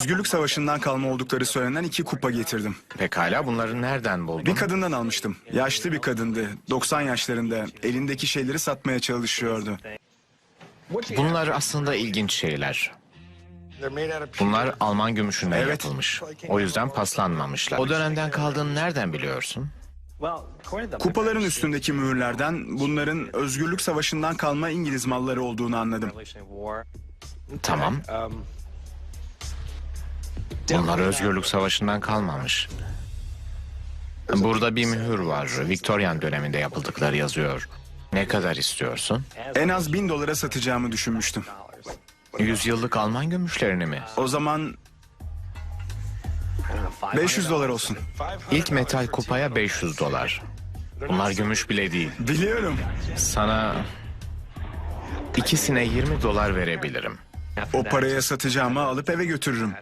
Özgürlük Savaşı'ndan kalma oldukları söylenen iki kupa getirdim. Pekala bunları nereden buldun? Bir kadından almıştım. Yaşlı bir kadındı. 90 yaşlarında. Elindeki şeyleri satmaya çalışıyordu. Bunlar aslında ilginç şeyler. Bunlar Alman gümüşünden Evet. yapılmış. O yüzden paslanmamışlar. O dönemden kaldığını nereden biliyorsun? Kupaların üstündeki mühürlerden bunların Özgürlük Savaşı'ndan kalma İngiliz malları olduğunu anladım. Tamam. Bunlar Özgürlük Savaşı'ndan kalmamış. Burada bir mühür var. Viktoryan döneminde yapıldıkları yazıyor. Ne kadar istiyorsun? En az bin dolara satacağımı düşünmüştüm. Yüzyıllık Alman gümüşlerini mi? O zaman 500 dolar olsun. İlk metal kupaya 500 dolar. Bunlar gümüş bile değil. Biliyorum. Sana ikisine 20 dolar verebilirim. O paraya satacağımı alıp eve götürürüm.